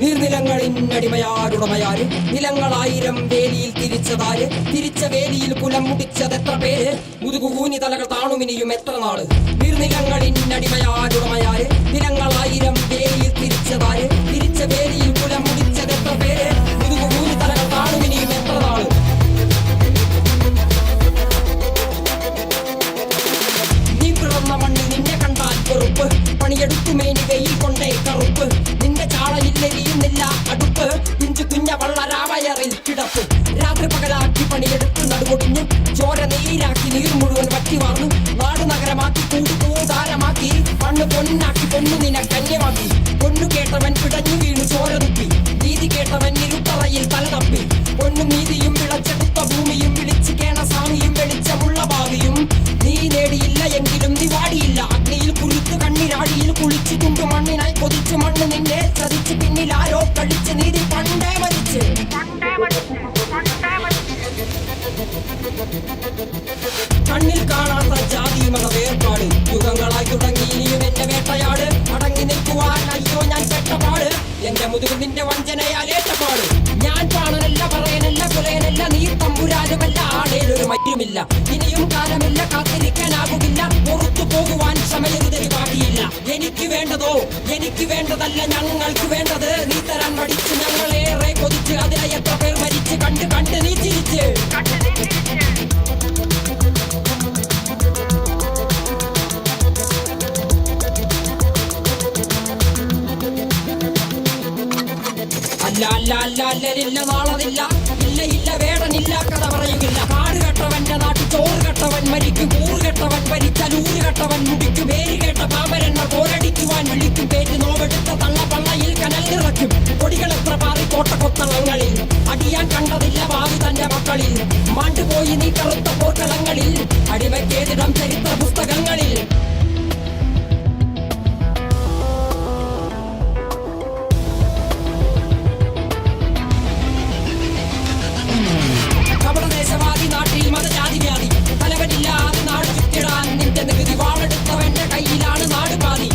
നീർനിലങ്ങളിന്നടിമയാരുടമയാര് നിലങ്ങളായിരം വേലിയിൽ തിരിച്ചതാര്? തിരിച്ച വേലിയിൽ കുലം മുടിച്ചത് എത്ര പേര്? മുതുകുകൂനി തലകൾ താണുമിനിയും എത്ര നാൾ? നീർനിലങ്ങളിന്നടിമയാരുടമയാര് നിലങ്ങളായിരം വേലിയിൽ തിരിച്ചതാര്? തിരിച്ച വേലിയിൽ കുലം മുടിച്ചത് എത്ര പേര്? മുതുകുകൂനി തലകൾ താണുമിനിയും എത്ര നാൾ? നീ മണ്ണിൽ നിന്നെ കണ്ടാൽ വെറുപ്പ്. പണിയെടുത്തു കണ്ണിൽ കാണാത്ത ജാതി മത വേർപാട്. യുഗങ്ങളായി തുടങ്ങി ഇനിയും എന്റെ വേട്ടയാട്. അടങ്ങി നിൽക്കുവാൻ അയ്യോ ഞാൻ പെട്ടപാട് എന്റെ മുതുകു നിന്റെ വഞ്ചനയാൽ ഏറ്റപാട്. ഞാൻ പാണനല്ല പറയനല്ല കുലയനല്ല നീ തമ്പുരാനുമല്ല ആടേലൊരു മറ്റുമില്ല ഇനിയും കാലമില്ല കാത്തിരിക്കാനാകുകില്ല പുറത്തു പോകുവാൻ സമയരുതരി പാടിയില്ല എനിക്ക് വേണ്ടതോ? എനിക്ക് വേണ്ടതല്ല ഞങ്ങൾക്ക് വേണ്ടത്. നീ തരാൻ മടിച്ച് അല്ല അല്ല അല്ല അല്ലരില്ല നാളതില്ല ഇല്ല ഇല്ല വേടനില്ല കഥ പറയുകില്ല കാട് കെട്ടവന്റെ നാട്ടിൽ ചോറ് കെട്ടവൻ മരിക്കും കൂറ് കെട്ടവൻ ഭരിച്ചാൽ ഊര് കെട്ടവൻ മുടിക്കും. പേര് കേട്ട പാമരന്മാർ പോരടിക്കുവാൻ വിളിക്കും. പേര് നോവെടുത്ത തള്ള പള്ളയിൽ കനൽ നിറയ്ക്കും. കൊടികൾ എത്ര പാറി കോട്ട കൊത്തളങ്ങളിൽ അടിയാൻ കണ്ടതില്ല വാവി തന്റെ മക്കളിൽ മാണ്ടുപോയി നീ കറുത്ത ഈ നാട്ടിൽ മതജാതി വ്യാധി നിന്റെ നികുതി വാളെടുത്തവന്റെ കയ്യിലാണ് നാട് പാതി.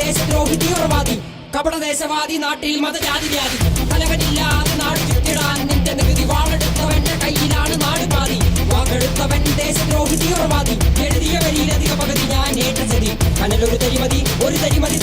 ദേശദ്രോഹി തീവ്രവാദി കപടദേശവാദി നാട്ടിൽ മതജാതി വ്യാധി തലവനില്ലാതെ നാട് ചുറ്റിടാൻ. നിന്റെ നികുതി വാളെടുത്തവന്റെ കയ്യിലാണ് നാട് പാതി. വാക്കെടുത്തവൻ ദേശദ്രോഹി തീവ്രവാദി എഴുതിയ വരിയിലധിക പകുതി ഞാൻ ഏറ്റ ചതി കനലൊരു തരിമതി ഒരു തരിമതി